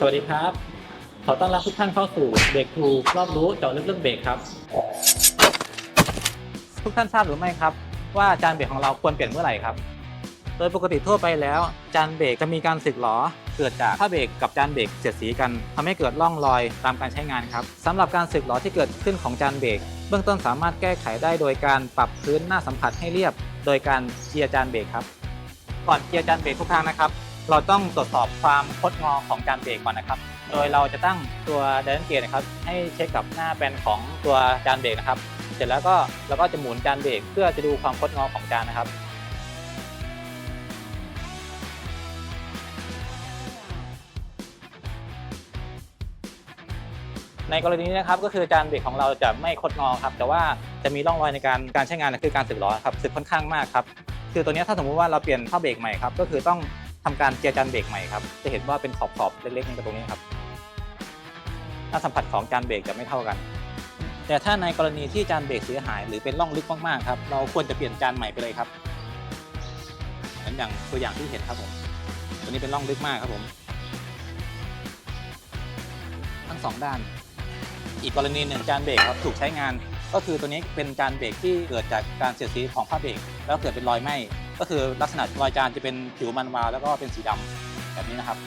สวัสดีครับ ขอต้อนรับทุกท่านเข้าสู่เบรกทูรอบรู้เจาะลึกเรื่องเบรกครับ ทุกท่านทราบหรือไม่ครับ ว่าจานเบรกของเราควรเปลี่ยนเมื่อไหร่ครับ โดยปกติทั่วไปแล้ว จานเบรกจะมีการสึกหรอเกิดจากผ้าเบรกกับจานเบรกเสียดสีกันทำให้เกิดร่องรอยตามการใช้งานครับสำหรับการสึกหรอที่เกิดขึ้นของจานเบรกเบื้องต้นสามารถแก้ไขได้โดยการปรับพื้นหน้าสัมผัสให้เรียบ โดยการเจียร์จานเบรกครับ ก่อนเจียร์จานเบรกทุกครั้งนะครับ เราต้องตรวจสอบความคดงอของจานเบรกก่อนนะครับ โดยเราจะตั้งตัวไดนเกตนะครับ ให้เช็คกับหน้าแปลนของตัวจานเบรกนะครับ เสร็จแล้วก็เราก็จะหมุนจานเบรกเพื่อจะดูความคดงอของจานนะครับในกรณีนี้นะครับก็คือจานเบรกของเราจะไม่คดงอครับ แต่ว่าจะมีร่องรอยในการการใช้งานคือการสึกหรอครับสึกค่อนข้างมากครับคือตัวนี้ถ้าสมมุติว่าเราเปลี่ยนผ้าเบรกใหม่ครับก็คือต้อง ทำการเจียรจานเบรกใหม่ครับ จะเห็นว่าเป็นขอบๆเล็กๆในตรงนี้ครับหน้าสัมผัสของจานเบรกจะไม่เท่ากัน แต่ถ้าในกรณีที่จานเบรกเสียหายหรือเป็นร่องลึกมากๆครับ เราควรจะเปลี่ยนจานใหม่ไปเลยครับ เหมือนอย่างตัวอย่างที่เห็นครับผม ตัวนี้เป็นร่องลึกมากครับผม ทั้งสองด้าน อีกกรณีหนึ่งจานเบรกครับถูกใช้งาน ก็คือตัวนี้เป็นจานเบรกที่เกิดจากการเสียดสีของผ้าเบรกแล้วเกิดเป็นรอยไหม้ ก็คือลักษณะรอยจานจะเป็นผิวมันวาวแล้วก็เป็นสีดำแบบนี้นะครับ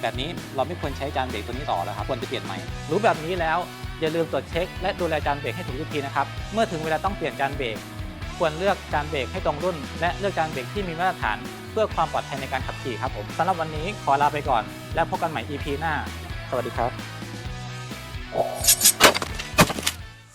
แบบนี้เราไม่ควรใช้จานเบรกตัวนี้ต่อแล้วครับควรจะเปลี่ยนใหม่รู้แบบนี้แล้วอย่าลืมตรวจเช็ค และดูแลจานเบรกให้ถูกวิธีนะครับเมื่อถึงเวลาต้องเปลี่ยนจานเบรกควรเลือกจานเบรกให้ตรงรุ่น และเลือกจานเบรกที่มีมาตรฐานเพื่อความปลอดภัยในการขับขี่ครับผมสำหรับวันนี้ขอลาไปก่อน แล้วพบกันใหม่ EP หน้า สวัสดีครับ